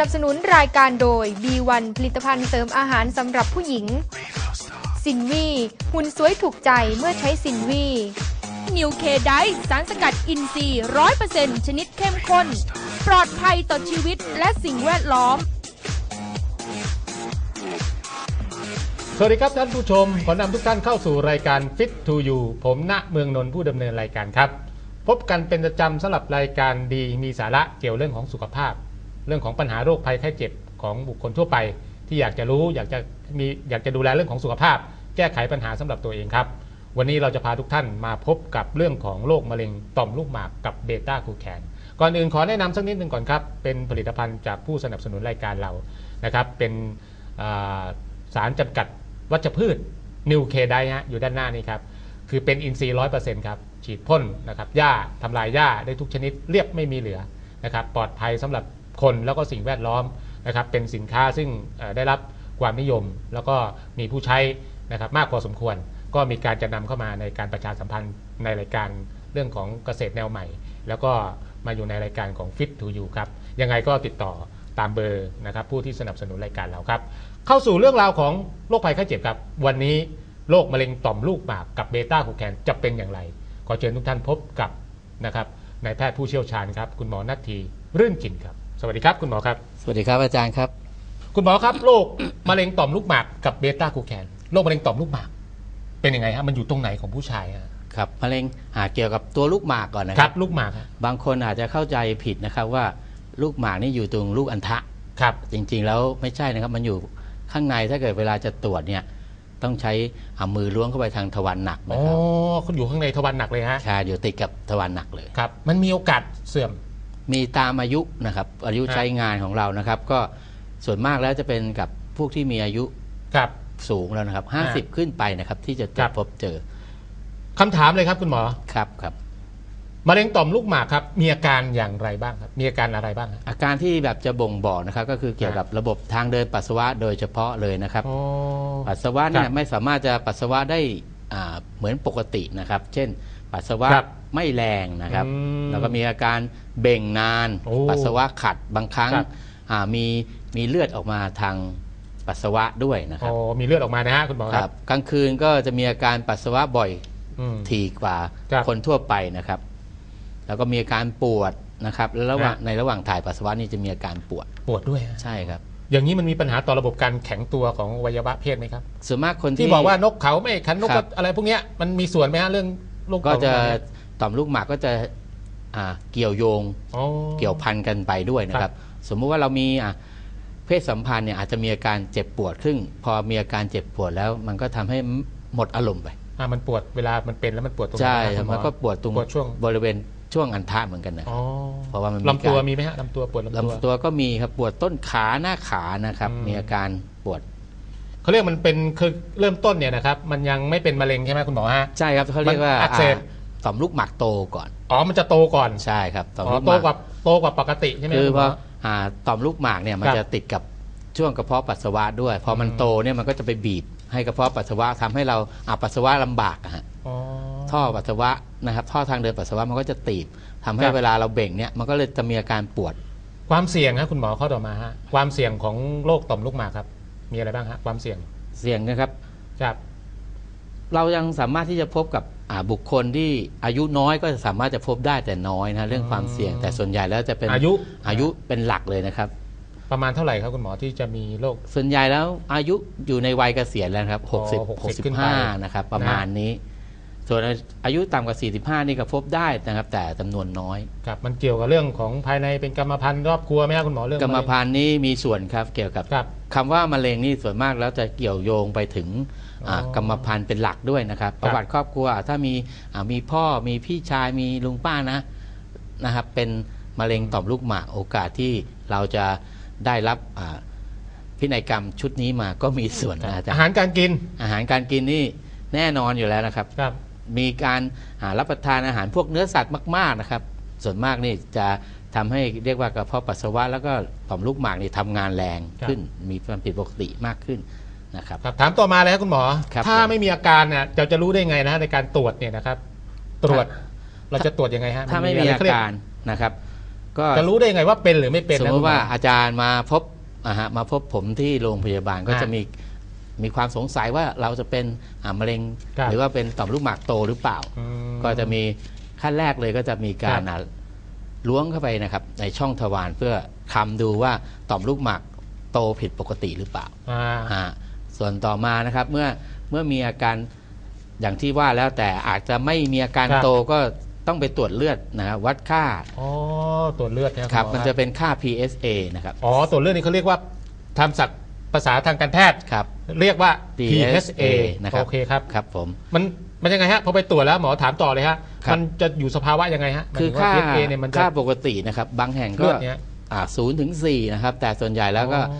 นับสนุนรายการโดย B1 ผลิตภัณฑ์เสริมอาหารสำหรับผู้หญิง สินวีหุ่นสวยถูกใจเมื่อใช้สินวีนิวเคไดสารสกัดอินทรีย์ร้อยเปอร์เซ็นชนิดเข้มข้น ปลอดภัยต่อชีวิตและสิ่งแวดล้อม สวัสดีครับท่านผู้ชม ขอนำทุกท่านเข้าสู่รายการ Fit to You ผมณเมืองนนท์ผู้ดำเนินรายการครับ พบกันเป็นประจำสำหรับรายการดีมีสาระเกี่ยวเรื่องของสุขภาพ เรื่องของปัญหาโรคภัยไข้เจ็บของบุคคลทั่วไป ที่อยากจะรู้อยากจะมีอยากจะดูแลเรื่องของสุขภาพ แก้ไขปัญหาสำหรับตัวเองครับ วันนี้เราจะพาทุกท่านมาพบกับเรื่องของโรคมะเร็งต่อมลูกหมากกับเบต้าคูแคนก่อนอื่นขอแนะนำสักนิดหนึ่งก่อนครับ เป็นผลิตภัณฑ์จากผู้สนับสนุนรายการเรานะครับ เป็นสารจำกัดวัชพืชนิวเคไดฮะอยู่ด้านหน้านี้ครับ คือเป็นอินทรีย์ร้อยเปอร์เซ็นต์ครับ ฉีดพ่นนะครับหญ้าทำลายหญ้าได้ทุกชนิดเรียบไม่มีเหลือนะครับ ปลอดภัยสำหรับ คนแล้วก็สิ่งแวดล้อมนะครับเป็นสินค้าซึ่งได้รับความนิยม แล้วก็มีผู้ใช้นะครับมากพอสมควร ก็มีการจะนำเข้ามาในการประชาสัมพันธ์ในรายการเรื่องของเกษตรแนวใหม่ แล้วก็มาอยู่ในรายการของ Fit to You ครับยังไงก็ติดต่อตามเบอร์นะครับผู้ที่สนับสนุนรายการเราครับ เข้าสู่เรื่องราวของโรคภัยไข้เจ็บครับ วันนี้โรคมะเร็งต่อมลูกหมากกับเบต้าคูแคนจะเป็นอย่างไร ขอเชิญทุกท่านพบกับนะครับนายแพทย์ผู้เชี่ยวชาญครับ คุณหมอนัททีรื่นกินครับ สวัสดีครับคุณหมอครับ สวัสดีครับอาจารย์ครับ คุณหมอครับโรคมะเร็งต่อมลูกหมากกับเบต้าคูแคนโรคมะเร็งต่อมลูกหมาก เป็นยังไงฮะมันอยู่ตรงไหนของผู้ชายฮะครับมะเร็งหาเกี่ยวกับตัวลูกหมากก่อนนะคครัรับบ ลูกหมากฮะบางคนอาจจะเข้าใจผิดนะครับว่าลูกหมากนี่อยู่ตรงลูกอัณฑะครับ จริงๆ แล้วไม่ใช่นะครับมันอยู่ข้างในถ้าเกิดเวลาจะตรวจเนี่ยต้องใช้เอามือล้วงเข้าไปทางทวารหนักอ๋นะอครับคุณอยู่ข้างในทวารหนักเลยฮะใช่อยู่ติดกับทวารหนักเลย ครับ มันมีโอกาสเสื่อม มีตามอายุนะครับอายุครับใช้งานของเรานะครับ ก็ส่วนมากแล้วจะเป็นกับพวกที่มีอายุครับสูงแล้วนะครับ 50 ขึ้นไปนะครับ ที่จะตรครัวจบพบเจอคำถามเลยครับคุณหมอครับครับมะเร็งต่อมลูกหมากครับ มีอาการอย่างไรบ้างครับ มีอาการอะไรบ้างครับอาการที่แบบจะบ่งบอกนะครับ ก็คือเกี่ยวกับระบบทางเดินปัสสาวะโดยเฉพาะเลยนะครับอ๋อปัสสาวะเนี่ครัยบไม่สามารถจะปัสสาวะได้อ่าเหมือนปกตินะครับ เช่น ปัสสาวะครับ ไม่แรงนะครับ อืมแล้วก็มีอาการเบ่งนาน โอ้ปัสสาวะขัดบางครั้งครับ อ่ามีมีเลือดออกมาทางปัสสาวะด้วยนะคอ๋รับอมีเลือดออกมานะฮะคุณหมอคครัรับบกลางคืนก็จะมีอาการปัสสาวะบ่อย อืม ถี่กว่าครับคนทั่วไปนะครับ แล้วก็มีอาการปวดนะครับแล้วระหว่างฮะ ในระหว่างถ่ายปัสสาวะนี่จะมีอาการปวดปวดด้วยฮะใช่ครับ อย่างนี้มันมีปัญหาต่อระบบการแข็งตัวของอวัยวะเพศไหมครับ ส่วนมากคนที่ที่บอกว่านกเขาไม่ขันนกครับอะไรพวกเนี้ยมันมีส่วนไหมฮะเรื่องโรคก็ต่อมจะลูกหมากเนี่ย ต่อมลูกหมากก็จะอ่าเกี่ยวโยงอ๋อเกี่ยวพันกันไปด้วยนะคครัรับบสมมุติว่าเรามีอะเพศสัมพันธ์เนี่ยอาจจะมีอาการเจ็บปวดซึ่งพอมีอาการเจ็บปวดแล้วมันก็ทำให้หมดอารมณ์ไปอ่ามันปวดเวลามันเป็นแล้วมันปวดตรงไหนใช่ครับคุณหอมันก็ปวดตรงปวดช่วงบริเวณช่วงอันทะเหมือนกันนะอ๋อเพราะว่ามันมีลำตัวการมีไหมฮะลำตัวปวดลำตัวลำตัวก็มีครับปวดต้นขาหน้าขานะครับอืมมีอาการปวดเขาเรียกมันเป็นคือเริ่มต้นเนี่ยนะครับ มันยังไม่เป็นมะเร็งใช่ไหมคุณหมอฮะใช่ครับเขาเรียกว่ามันอักเสบอ่า ต่อมลูกหมากโตก่อน อ๋อ มันจะโตก่อนใช่ครับต่อมอ๋อลูกหโตมากกว่าโตกว่าปกติใช่ไหม คือณพหมออ่าต่อมลูกหมากเนี่ยมันครับจะติดกับช่วงกระเพาะปัสสาวะด้วย พอมันอืม โตเนี่ยมันก็จะไปบีบให้กระเพาะปัสสาวะทำให้เราอาปัสสาวะลำบากอะฮะอ๋อ ท่อปัสสาวะนะครับท่อทางเดินปัสสาวะมันก็จะตีบทำให้ครับ เวลาเราเบ่งเนี่ยมันก็เลยจะมีอาการปวด ความเสี่ยงครับคุณหมอข้อต่อมาฮะความเสี่ยงของโรคต่อมลูกหมากครับ มีอะไรบ้างฮะความเสี่ยงเสี่ยงนะครับ ครับ เรายังสามารถที่จะพบกับอ่าบุคคลที่อายุน้อยก็สามารถจะพบได้แต่น้อยนะเรื่องความเสี่ยงแต่ส่วนใหญ่แล้วจะเป็นอายุอายุเป็นหลักเลยนะครับ ประมาณเท่าไหร่ครับคุณหมอที่จะมีโรคส่วนใหญ่แล้วอายุอยู่ในวัยเกษียณแล้วนะครับอ๋อ60 60ขึ้นไป65นะครับประมาณนี้ ส่วนอายุต่ำกว่า 45 นี่ก็พบได้นะครับ แต่จำนวนน้อยครับมันเกี่ยวกับเรื่องของภายในเป็นกรรมพันธุ์รอบครัวไหมครับคุณหมอเรื่องกรรมะเงพันธุ์นี่มีส่วนครับเกี่ยวกับครับคำว่ามะเร็งนี่ส่วนมากแล้วจะเกี่ยวโยงไปถึงอ่าอ๋อกรรมพันธุ์เป็นหลักด้วยนะครับครับประวัติครอบครัวถ้ามีอ่ามีพ่อมีพี่ชายมีลุงป้านะนะครับ เป็นมะเร็งต่อมลูกหมากโอกาสที่เราจะได้รับอ่าพินัยกรรมชุดนี้มาก็มีส่วนนะอาจารอาย์หารการกินอาหารการกินนี่แน่นอนอยู่แล้วนะครับครับ มีการอ่ารับประทานอาหารพวกเนื้อสัตว์มาก ๆนะครับ ส่วนมากนี่จะทำให้เรียกว่ากระเพาะปัสสาวะแล้วก็ต่อมลูกหมากนี่ทำงานแรงขึ้น มีความผิดปกติมากขึ้นนะครับครับถามต่อมาเลยครับคุณหมอครับถ้าผมไม่มีอาการเนี่ยเราจะรู้ได้ไงนะในการตรวจเนี่ยนะครับ ตรวจเราจะตรวจยังไงฮะถ้าไม่มีะรอาเขเยการนะครับ ก็จะรู้ได้ยังไงว่าเป็นหรือไม่เป็นสมนะมติว่าคุณหออาจารย์มาพบอ่าฮะมาพบผมที่โรงพยาบาลก็อ่าจะมี มีความสงสัยว่าเราจะเป็นอ่ามะเร็ง ครับหรือว่าเป็นต่อมลูกหมากโตหรือเปล่า อืมก็จะมีขั้นแรกเลยก็จะมีการครับอะล้วงเข้าไปนะครับ ในช่องทวารเพื่อคำดูว่าต่อมลูกหมากโตผิดปกติหรือเปล่า อ่า อ่าส่วนต่อมานะครับเมื่อเมื่อมีอาการอย่างที่ว่าแล้วแต่อาจจะไม่มีอาการครับ โตก็ต้องไปตรวจเลือดนะครับวัดค่าอ๋อตรวจเลือดนะครับครับณหอมันจะเป็นค่า PSA นะครับ อ๋อตรวจเลือดนี่เขาเรียกว่าทำศัพท์ ภาษาทางการแพทย์ครับ เรียกว่า PSA PSA นะครับโอเคครับครับผมมันมันยังไงฮะพอไปตรวจแล้วหมอถามต่อเลยฮะครับมันจะอยู่สภาวะยังไงฮะหมายคือถึงว่าค่า PSA เนี่ยมันจะค่าปกตินะครับ บางแห่งเลืก็อดเนี่ยอ่าศูนย์ถึงสี่นะครับ แต่ส่วนใหญ่แล้วก็อ๋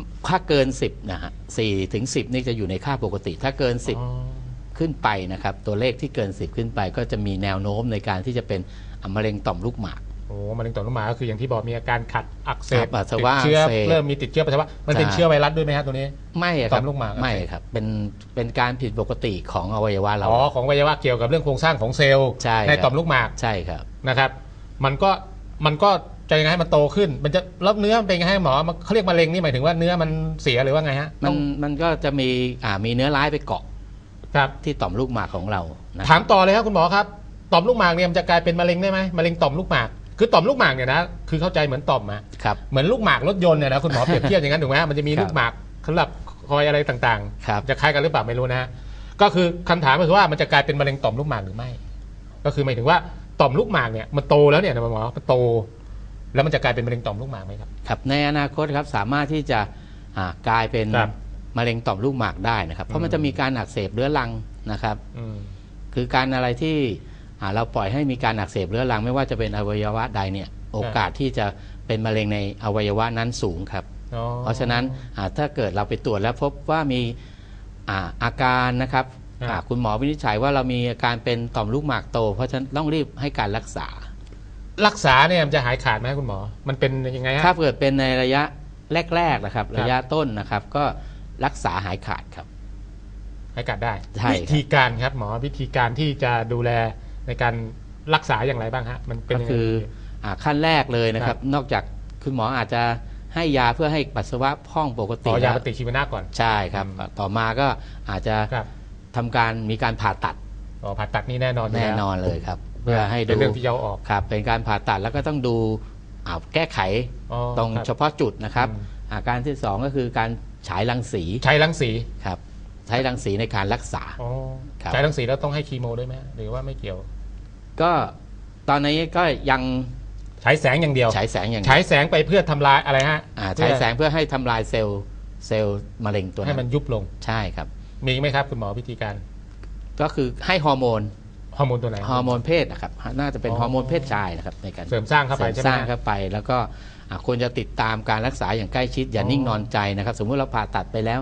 อค่าเกิน 10นะฮะสี่ถึง10นี่จะอยู่ในค่าปกติ ถ้าเกินอ๋อ10 ขึ้นไปนะครับ ตัวเลขที่เกิน 10 ขึ้นไป ก็จะมีแนวโน้มในการที่จะเป็นอะมะเร็งต่อมลูกหมาก โอ้มะเร็งต่อมลูกหมากก็คืออย่างที่บอกมีอาการขัดอักเสครับบปัสสาติวะดเชื้ออักเสบเริ่มมีติดเชื้อปัสสาวะมันเป็นใช่ เชื้อไวรัสด้วยไหมฮะตัวนี้ ไม่อะคต่รัอบมลูกหมากไม่ครับเป็นเป็นการผิดปกติของอวัยวะเรา อ๋อของอวัยวะเกี่ยวกับเรื่องโครงสร้างของเซลล์ใช่ครับ ต่อมลูกหมากใช่ครับ นะครับ มันก็มันก็จะยังไงให้มันโตขึ้น มันจะแล้วเนื้อมันเป็นยังไงให้หมอมันเขาเรียกมะเร็งนี่หมายถึงว่าเนื้อมันเสียหรือว่าไงฮะมัต้นองมันก็จะมีอ่ามีเนื้อร้ายไปเกาะครับ ที่ต่อมลูกหมากของเรานะถามต่อเลยครับคุณหมอครับ ต่อมลูกหมากเนี่ยมันจะกลายเป็นมะเร็งได้ไหมมะเร็งต่อมลูกหมาก คือต่อมลูกหมากเนี่ยนะคือเข้าใจเหมือนต่อมอะครับเหมือนลูกหมากรถยนต์เนี่ยนะคุณหมอเปรียบเทียบอย่างนั้นถูกไหมมันจะมีครับลูกหมากสำหรับคอยอะไรต่างครับจะคล้ายกันหรือเปล่าไม่รู้นะฮะก็คือคำถามก็คือว่ามันจะกลายเป็นมะเร็งต่อมลูกหมากหรือไม่ ก็คือหมายถึงว่าต่อมลูกหมากเนี่ยมันโตแล้วเนี่ยนะหมอมันโต แล้วมันจะกลายเป็นมะเร็งต่อมลูกหมากไหมครับ ครับในอนาคตครับสามารถที่จะอ่ากลายเป็นครับมะเร็งต่อมลูกหมากได้นะครับ เพอืราะม มันจะมีการอักเสบเรื้อรังนะครับ อืม คือการอะไรที่อ่า เราปล่อยให้มีการอักเสบเรื้อรังไม่ว่าจะเป็นอวัยวะใดเนี่ยโอกาสที่จะเป็นมะเร็งในอวัยวะนั้นสูงครับอ๋อเพราะฉะนั้นอ่าถ้าเกิดเราไปตรวจแล้วพบว่ามีอ่าอาการนะครับครับอ่าคุณหมอวินิจฉัยว่าเรามีอาการเป็นต่อมลูกหมากโต เพราะฉะนั้นต้องรีบให้การรักษา รักษาเนี่ยมันจะหายขาดไหมคุณหมอ มันเป็นยังไงฮะถ้าเกิดเป็นในระยะแรกๆนะครับครับ ระยะต้นนะครับ ก็รักษาหายขาดครับหายขาดได้ใช่ครับวิธีการครับหมอวิธีการที่จะดูแล ในการรักษาอย่างไรบ้างฮะมันเป็นก็ยังไงคืออ่าขั้นแรกเลยนะคครัรับบนอกจากคุณหมออาจจะให้ยาเพื่อให้ปัสสาวะพร่องปกขติอยาแล้ปวฏิชีวนะก่อน ใช่ครับอืมต่อมาก็อาจจะครับทำการมีการผ่าตัดอ๋อผ่าตัดนี่แน่นอนยู่แน่ล้วนอนเลยครับ เพื่อให้เป็ดูนเรื่องที่จะเอาออก ครับเป็นการผ่าตัดแล้วก็ต้องดูอ่าแก้ไขอ๋อตรงครับเฉพาะจุดนะครับอืม อาการที่สองก็คือการฉายรังสีใช้รังสีครับใช้รังสีในการรักษา อ๋อ ครับใช้รังสีแล้วต้องให้คีโมด้วยไหมหรือว่าไม่เกี่ยวก็ตอนนี้ก็ยังใช้แสงอย่างเดียวฉายแสงอย่างเดียวใช้แสงไปเพื่อทำลายอะไรฮะอ่าเพื่ฉายอแสงเพื่อให้ทำลายเซลล์เซลล์มะเร็งตัวให้นั้มันนยุบลง ใช่ครับ มีไหมครับคุณหมอวิธีการก็คือให้ฮอร์โมนฮอร์โมนตัวไหน ฮอร์โมนเพศนะครับน่าจะเป็นอ๋อ ฮอร์โมนเพศชายนะครับในการเสริมสร้างเข้าไปเสริมใช่ไหสมร้างเข้าไป แล้วก็อะควรจะติดตามการรักษาอย่างใกล้ชิดอย่าอ๋อ นิ่งนอนใจนะครับ สมมุติเราผ่าตัดไปแล้ว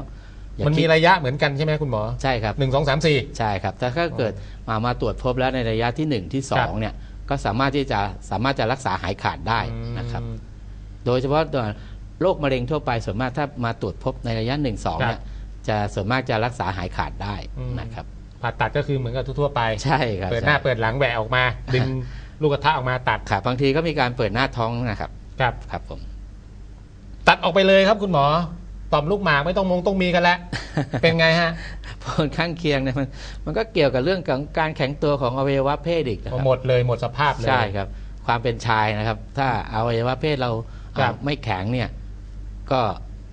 อย่ามันคิมีดระยะเหมือนกันใช่ไหมคุณหมอใช่ครับ หนึ่งสองสามสี่ ใช่ครับแต่ถ้าเกิดมามาตรวจพบแล้วในระยะที่1 ที่ ครับ2เนี่ยก็สามารถที่จะสามารถจะรักษาหายขาดได้นะครับอืมโดยเฉพาะตัวโรคมะเร็งทั่วไปส่วนมากถ้ามาตรวจพบในระยะ 1 2เนี่ยจะส่วนมากจะรักษาหายขาดได้อืม นะครับ ผ่าตัดก็คือเหมือนกับทั่วๆไป ใช่ครับเปิดหน้าใช่เปิดหลังแหวะออกมา ดึงลูกกระทะออกมาตัดครับบางทีก็มีการเปิดหน้าท้องนะครับครับ ครับผม ตัดออกไปเลยครับคุณหมอ ต่อมลูกหมากไม่ต้องมงต้องมีกันแล้วเป็นไงฮะผลข้างเคียงเนี่ยมันมันก็เกี่ยวกับเรื่องของการแข็งตัวของอวัยวะเพศอีกนะครับหมดเลยหมดสภาพเลยใช่ครับ ความเป็นชายนะครับ ถ้าอวัยวะเพศเราครับอ่าไม่แข็งเนี่ยก็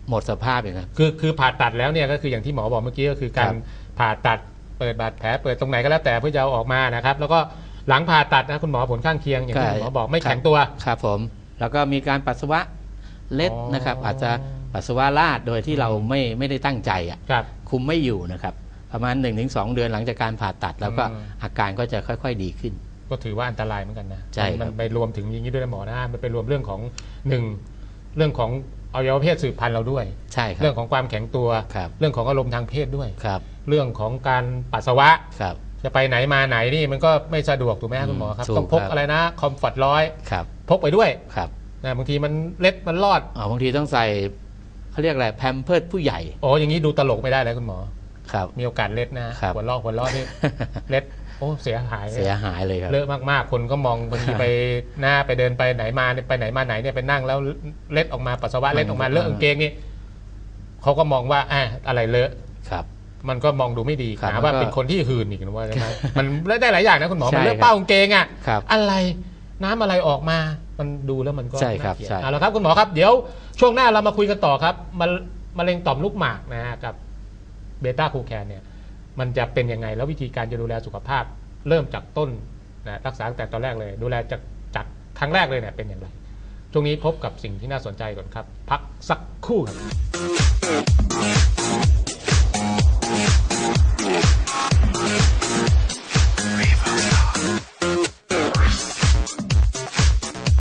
หมดสภาพเองครับคือคือผ่าตัดแล้วเนี่ยก็คืออย่างที่หมอบอกเมื่อกี้ก็คือการครับผ่าตัดเปิดบาดแผลเปิดตรงไหนก็แล้วแต่เพื่อจะเอาออกมานะครับ แล้วก็หลังผ่าตัดนะคุณหมอผลข้างเคียงอย่างที่คุณหมอบอกไม่แข็งตัวครับผม แล้วก็มีการปัสสาวะเล็ดอ๋อนะครับ อาจจะ ปัสสาวะลาดโดยที่เราไม่ไม่ได้ตั้งใจอะครับคุมไม่อยู่นะครับ ประมาณ 1-2 เดือนหลังจากการผ่าตัด แล้วก็อืมอาการก็จะค่อย ๆ ดีขึ้น ก็ถือว่าอันตรายเหมือนกันนะใช่ครับมันไปรวมถึงอย่างนี้ด้วยนะหมอนะมันไปรวมเรื่องของหนึ่งเรื่องของอวัยวะเพศสืบพันธุ์เราด้วยใช่ครัเรื่องของความแข็งตัวครับเรื่องของอารมณ์ทางเพศด้วยครับ เรื่องของการปัสสาวะครับจะไปไหนมาไหนนี่มันก็ไม่สะดวกถูกไหมครับคุณหมอครับถูกต้องพกครับอะไรนะคอมฟอร์ตร้อยครับพกไปด้วยครับนะบางทีมันเล็ดมันรอดอ๋อบางทีต้องใส่ เขาเรียกอะไรแพมเพิร์ดผู้ใหญ่โอ้อย่างนี้ดูตลกไม่ได้เลยคุณหมอ ครับ มีโอกาสเล็ดนะครับ หัวลอกหัวลอกนี่เล็ด โอ้ เสียหาย เสียหายเลยครับ เลอะมากๆ คนก็มองบางทีไปหน้าไปเดินไปไหนมาเนี่ยไปไหนมาไหนเนี่ยไปนั่งแล้วเล็ดออกมาปัสสาวะมันเล็ดออกมาเลอะกางเกงนี่เขาก็มองว่าอะอะไรเลอะครับ มันก็มองดูไม่ดีครับหาว่ามันก็เป็นคนที่หืนอีกนะว่าใช่ไหมมันได้หลายอย่างนะคุณหมอ ใช่มันเลอะครับเป้ากางเกงอะ ครับ อะไร น้ำอะไรออกมา มันดูแล้วมันก็ใช่ครับน่าเกลียดใช่ เอาละครับคุณหมอครับ เดี๋ยวช่วงหน้าเรามาคุยกันต่อครับมะมะเร็งต่อมลูกหมากนะฮะกับเบต้าคูแคนเนี่ย มันจะเป็นยังไงแล้ววิธีการจะดูแลสุขภาพ เริ่มจากต้นนะรักษาตั้งแต่ตอนแรกเลย ดูแลจากจากครั้งแรกเลยเนี่ยเป็นอย่างไรช่วงนี้พบกับสิ่งที่น่าสนใจก่อนครับ พักสักครู่ครับ